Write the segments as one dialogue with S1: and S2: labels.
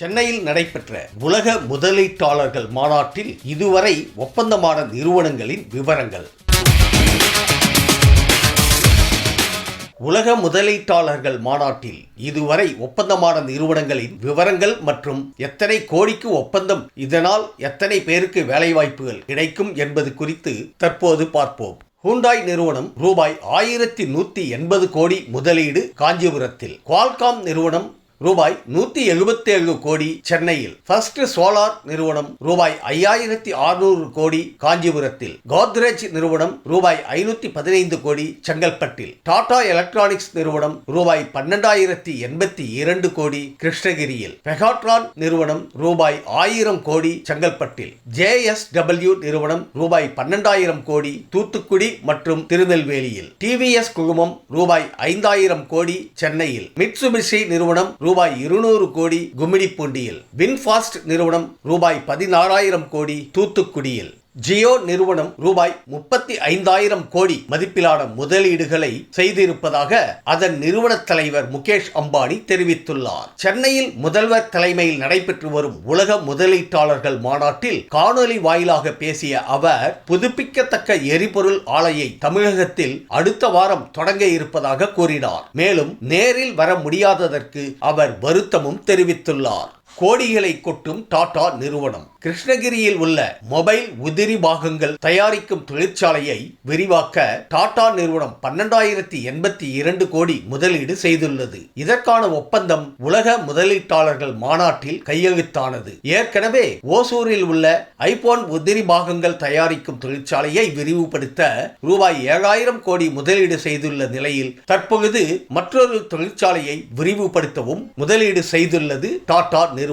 S1: சென்னையில் நடைபெற்ற உலக முதலீட்டாளர்கள் மாநாட்டில் இதுவரை ஒப்பந்தமான நிறுவனங்களின் விவரங்கள். உலக முதலீட்டாளர்கள் மாநாட்டில் இதுவரை ஒப்பந்தமான நிறுவனங்களின் விவரங்கள் மற்றும் எத்தனை கோடிக்கு ஒப்பந்தம் இதனால் எத்தனை பேருக்கு வேலைவாய்ப்புகள் கிடைக்கும் என்பது குறித்து தற்போது பார்ப்போம். ஹூண்டாய் நிறுவனம் ரூபாய் ஆயிரத்தி நூத்தி எண்பது கோடி முதலீடு காஞ்சிபுரத்தில். குவால்காம் நிறுவனம் ரூபாய் நூத்தி எழுபத்தேழு கோடி சென்னையில். ஃபர்ஸ்ட் சோலார் நிறுவனம் ரூபாய் ஐயாயிரத்தி அறுநூறு கோடி காஞ்சிபுரத்தில். கோத்ரேஜ் நிறுவனம் ரூபாய் ஐநூத்தி பதினைந்து கோடி செங்கல்பட்டில். டாடா எலக்ட்ரானிக்ஸ் நிறுவனம் ரூபாய் பன்னெண்டாயிரத்தி எண்பத்தி இரண்டு கோடி கிருஷ்ணகிரியில். பெகாட்ரான் நிறுவனம் ரூபாய் ஆயிரம் கோடி செங்கல்பட்டில். ஜேஎஸ்டபிள்யூ நிறுவனம் ரூபாய் பன்னெண்டாயிரம் கோடி தூத்துக்குடி மற்றும் திருநெல்வேலியில். டிவிஎஸ் குழுமம் ரூபாய் ஐந்தாயிரம் கோடி சென்னையில். மிட்சுபிஷி நிறுவனம் ரூபாய் இருநூறு கோடி கும்மிடிப்பூண்டியில் வின்ஃபாஸ்ட் நிறுவனம் ரூபாய் பதினாறாயிரம் கோடி தூத்துக்குடியில். ஜியோ நிறுவனம் ரூபாய் முப்பத்தி ஐந்தாயிரம் கோடி மதிப்பிலான முதலீடுகளை செய்திருப்பதாக அதன் நிறுவன தலைவர் முகேஷ் அம்பானி தெரிவித்துள்ளார். சென்னையில் முதல்வர் தலைமையில் நடைபெற்று வரும் உலக முதலீட்டாளர்கள் மாநாட்டில் காணொலி வாயிலாக பேசிய அவர் புதுப்பிக்கத்தக்க எரிபொருள் ஆலையை தமிழகத்தில் அடுத்த வாரம் தொடங்க இருப்பதாக கூறினார். மேலும் நேரில் வர முடியாததற்கு அவர் வருத்தமும் தெரிவித்துள்ளார். கோடிகளை கொட்டும் டாடா நிறுவனம். கிருஷ்ணகிரியில் உள்ள மொபைல் உதிரி பாகங்கள் தயாரிக்கும் தொழிற்சாலையை விரிவாக்க டாடா நிறுவனம் பன்னெண்டாயிரத்தி எண்பத்தி இரண்டு கோடி முதலீடு செய்துள்ளது. இதற்கான ஒப்பந்தம் உலக முதலீட்டாளர்கள் மாநாட்டில் கையெழுத்தானது. ஏற்கனவே ஓசூரில் உள்ள ஐபோன் உதிரி பாகங்கள் தயாரிக்கும் தொழிற்சாலையை விரிவுபடுத்த ரூபாய் ஏழாயிரம் கோடி முதலீடு செய்துள்ள நிலையில் தற்பொழுது மற்றொரு தொழிற்சாலையை விரிவுபடுத்தவும் முதலீடு செய்துள்ளது டாடா நிறுவனம்.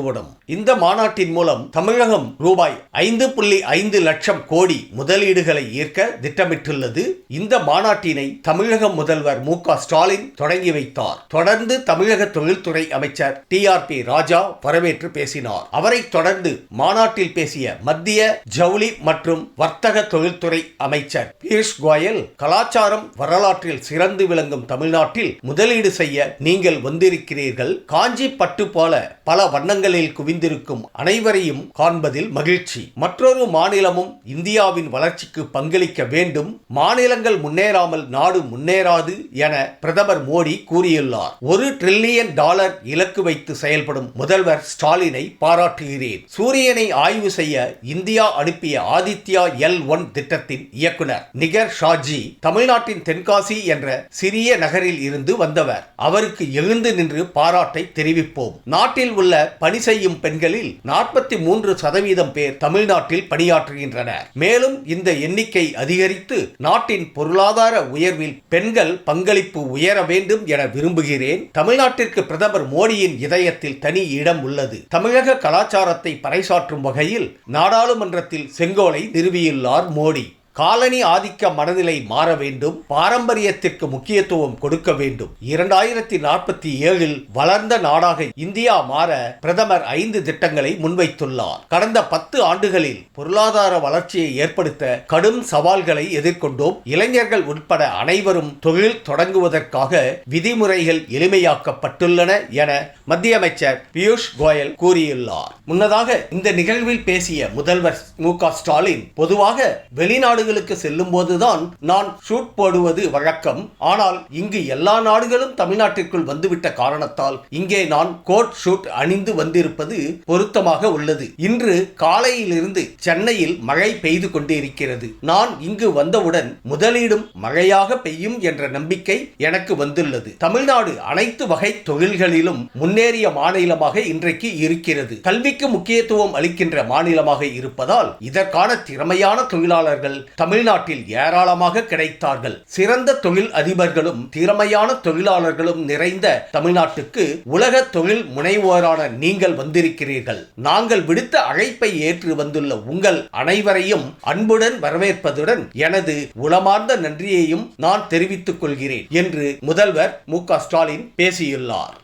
S1: இந்த மாநாட்டின் மூலம் தமிழகம் ரூபாய் ஐந்து புள்ளி ஐந்து லட்சம் கோடி முதலீடுகளை ஈர்க்க திட்டமிட்டுள்ளது. இந்த மாநாட்டினை தமிழக முதல்வர் மு க ஸ்டாலின் தொடங்கி வைத்தார். தொடர்ந்து தமிழக தொழில்துறை அமைச்சர் டி ஆர் பி ராஜா வரவேற்று பேசினார். அவரை தொடர்ந்து மாநாட்டில் பேசிய மத்திய ஜவுளி மற்றும் வர்த்தக தொழில்துறை அமைச்சர் பியூஷ் கோயல் கலாச்சாரம் வரலாற்றில் சிறந்து விளங்கும் தமிழ்நாட்டில் முதலீடு செய்ய நீங்கள் வந்திருக்கிறீர்கள். காஞ்சி பட்டு போல பல வண்ணங்களில் குவிந்திருக்கும் அனைவரையும் காண்பதில் மகிழ்ச்சி. மற்றொரு மாநிலமும் இந்தியாவின் வளர்ச்சிக்கு பங்களிக்க வேண்டும். மாநிலங்கள் முன்னேறாமல் நாடு முன்னேறாது என பிரதமர் மோடி கூறியுள்ளார். ஒரு டிரில்லியன் டாலர் இலக்கு வைத்து செயல்படும் முதல்வர் ஸ்டாலினை பாராட்டுகிறேன். சூரியனை ஆய்வு செய்ய இந்தியா அனுப்பிய ஆதித்யா எல் ஒன் திட்டத்தின் இயக்குனர் நிகர் ஷாஜி தமிழ்நாட்டின் தென்காசி என்ற சிறிய நகரில் இருந்து வந்தவர். அவருக்கு எழுந்து நின்று பாராட்டை தெரிவிப்போம். நாட்டில் உள்ள பணி செய்யும் பெண்களில் நாற்பத்தி மூன்று சதவீதம் பேர் தமிழ்நாட்டில் பணியாற்றுகின்றனர். மேலும் இந்த எண்ணிக்கை அதிகரித்து நாட்டின் பொருளாதார உயர்வில் பெண்கள் பங்களிப்பு உயர வேண்டும் என விரும்புகிறேன். தமிழ்நாட்டிற்கு பிரதமர் மோடியின் இதயத்தில் தனி இடம் உள்ளது. தமிழக கலாச்சாரத்தை பறைசாற்றும் வகையில் நாடாளுமன்றத்தில் செங்கோலை நிறுவியுள்ளார் மோடி. காலனி ஆதிக்க மனநிலை மாற வேண்டும் பாரம்பரியத்திற்கு முக்கியத்துவம் கொடுக்க வேண்டும். இரண்டாயிரத்தி நாற்பத்தி ஏழில் வளர்ந்த நாடாக இந்தியா மாற பிரதமர் ஐந்து திட்டங்களை முன்வைத்துள்ளார். கடந்த பத்து ஆண்டுகளில் பொருளாதார வளர்ச்சியை ஏற்படுத்த கடும் சவால்களை எதிர்கொண்டோம். இளைஞர்கள் உட்பட அனைவரும் தொழில் தொடங்குவதற்காக விதிமுறைகள் எளிமையாக்கப்பட்டுள்ளன என மத்திய அமைச்சர் பியூஷ் கோயல் கூறியுள்ளார். முன்னதாக இந்த நிகழ்வில் பேசிய முதல்வர் மு க ஸ்டாலின் பொதுவாக வெளிநாடு நாடுகளுக்கு செல்லும் போதுதான் நான் ஷூட் போடுவது வழக்கம். ஆனால் இங்கு எல்லா நாடுகளும் தமிழ்நாட்டிற்குள் வந்துவிட்ட காரணத்தால் இங்கே நான் கோட் ஷூட் அணிந்து வந்திருப்பது பொருத்தமாக உள்ளது. இன்று காலையிலிருந்து சென்னையில் மழை பெய்து கொண்டிருக்கிறது. நான் இங்கு வந்தவுடன் முதலீடும் மழையாக பெய்யும் என்ற நம்பிக்கை எனக்கு வந்துள்ளது. தமிழ்நாடு அனைத்து வகை தொழில்களிலும் முன்னேறிய மாநிலமாக இன்றைக்கு இருக்கிறது. கல்விக்கு முக்கியத்துவம் அளிக்கின்ற மாநிலமாக இருப்பதால் இதற்கான திறமையான தொழிலாளர்கள் தமிழ்நாட்டில் ஏராளமாக கிடைத்தார்கள். சிறந்த தொழில் அதிபர்களும் திறமையான தொழிலாளர்களும் நிறைந்த தமிழ்நாட்டுக்கு உலக தொழில் முனைவோரான நீங்கள் வந்திருக்கிறீர்கள். நாங்கள் விடுத்த அழைப்பை ஏற்று வந்துள்ள உங்கள் அனைவரையும் அன்புடன் வரவேற்பதுடன் எனது உளமார்ந்த நன்றியையும் நான் தெரிவித்துக் கொள்கிறேன் என்று முதல்வர் மு ஸ்டாலின் பேசியுள்ளார்.